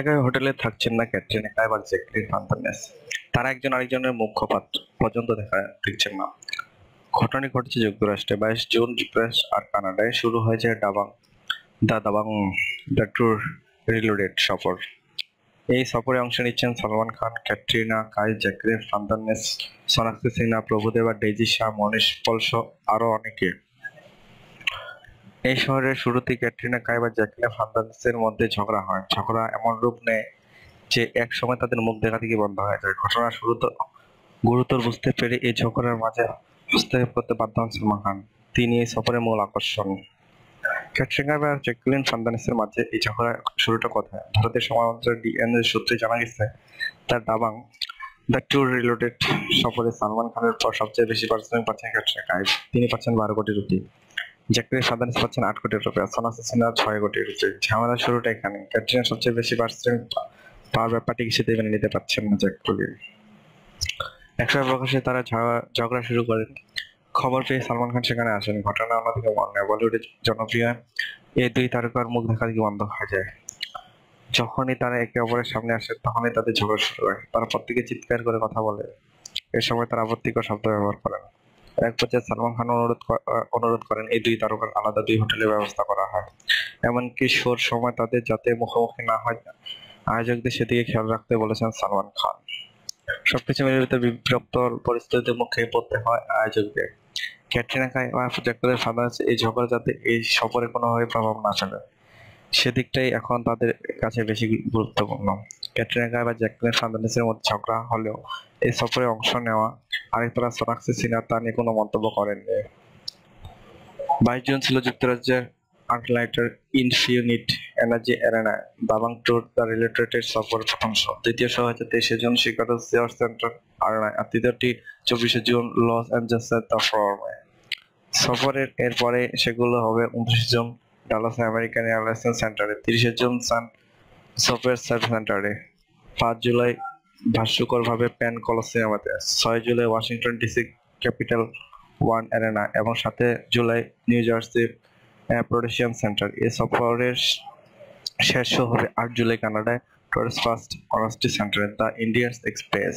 একই হোটেলে থাকছেন না ক্যাটরিনা কাইফ আর জ্যাকলিন ফার্নান্দেজ। তারা একজন আরেকজনের মুখ্যপাত্র পর্যন্ত দেখা দেখছেন না। ঘটনাটি ঘটেছে যুক্তরাষ্ট্রে। বাইশ জুন যুক্তরাষ্ট্র আর কানাডায় শুরু হয়েছে ডাবাং দা দাবাং দ্য ট্যুর রিলোডেড সফর। এই সফরে অংশ নিচ্ছেন সলমান খান, ক্যাটরিনা, কাই জ্যাকলিন ফার্নান্দেজ সোনাক্ষী সিনহা, প্রভুদেবা ডেজি শাহ, মনীষ পলস, আরও অনেকে। এই শহরের শুরুতে ক্যাটরিনা কাইফ জ্যাকলিন ফার্নান্দেজের মধ্যে ঝগড়া হয়। ঝগড়া এমন রূপ নেয় যে এক সময় তাদের মুখ দেখা থেকে বন্ধ হয়ে যায়। ঘটনা শুরু তো গুরুতর বুঝতে পেরে এই ঝগড়ার মাঝে হস্তক্ষেপ করতে বাধ্য হন সালমান খান। তিনি এই সফরের মূল আকর্ষণ। ক্যাটরিনা কাইফ আর জ্যাকলিন ফার্নান্দেজের মাঝে এই ঝগড়ার শুরুটা কোথায়? ভারতের সমালোচক ডিএনএ সূত্রে জানা গেছে, তার দাবাং দ্য ট্যুর রিলেটেড সফরে সালমান খানের পর সবচেয়ে বেশি পারিশ্রমিক পাচ্ছেন ক্যাটরিনা কাইফ তিনি পাচ্ছেন বারো কোটি রুপি। জ্যাকলিন ফার্নান্দেজ পাচ্ছেন আট কোটি রুপি আর সোনাক্ষী সিনহা ছয় কোটি ঝামেলা শুরুটা এখানে। ক্যাটরিনা সবচেয়ে বেশি পাওয়ার ব্যাপারটি মেনে নিতে পারছেন না প্রকাশে তারা ঝগড়া- শুরু করেন খবর পেয়ে সালমান খান সেখানে আসেন। ঘটনা অন্যদিকে বলিউডের জনপ্রিয় এই দুই তারকার মুখ দেখা বন্ধ হয়ে যায়? যখনই তারা একে অপরের সামনে আসে, তখনই তাদের ঝগড়া শুরু হয়। তারা প্রত্যেকে চিৎকার করে কথা বলে। এ সময় তারা আপত্তিকর শব্দ ব্যবহার করেন। এক পর্যায়ে সালমান খান অনুরোধ অনুরোধ করেন, এই দুই তারকার আলাদা দুই হোটেলের ব্যবস্থা করা হয়। এমনকি শোর সময় তাদের যাতে মুখোমুখি না হয়, আয়োজকদের সেদিকে খেয়াল রাখতে বলেছেন সালমান খান। সবকিছু মিলিয়ে বিরক্ত পরিস্থিতিতে মুখে পড়তে হয় আয়োজকদের। ক্যাটরিনা কাইফ জ্যাকলিন ফার্নান্দেজ এই ঝগড়া যাতে এই সফরে কোনোভাবে প্রভাব না ফেলে। সেদিকটাই এখন তাদের কাছে বেশি গুরুত্বপূর্ণ। ক্যাটরিনা কাইফ আর জ্যাকলিন ফার্নান্দেজের মধ্যে ঝগড়া হলেও এই সফরে অংশ নেওয়া আরেকতলা সোনাক্ষী সিনহা তা নিয়ে কোনো মন্তব্য করেননি। বাইশ জুন ছিল যুক্তরাজ্যের আর্টলাইটার Infinite Energy Arena Dabangg tour the reloaded সফর প্রথম শো। দ্বিতীয় শো হচ্ছে তেইশে জুন শিকাগো সিয়ার সেন্টার আরেনায় আর তৃতীয়টি চব্বিশে জুন লস অ্যাঞ্জেলেসের দ্য ফর্মে। সফরের এরপরে সেগুলো হবে উনত্রিশে জুন ডালাস আমেরিকান এয়ারলাইন্স সেন্টারে, তিরিশে জুন সান সফটওয়্যার সার্ভিস সেন্টারে। পাঁচ জুলাই ভাষ্যকরভাবে প্যান কলসিয়ামাতে ছয় July Washington DC Capital One Arena এবং সাথে July New Jersey Prudential Centre. এ সফরের শেষ হবে আট জুলাই কানাডায় টুরিস্ট ফার্স্ট অনার্সটি সেন্টার, দ্য ইন্ডিয়ান এক্সপ্রেস।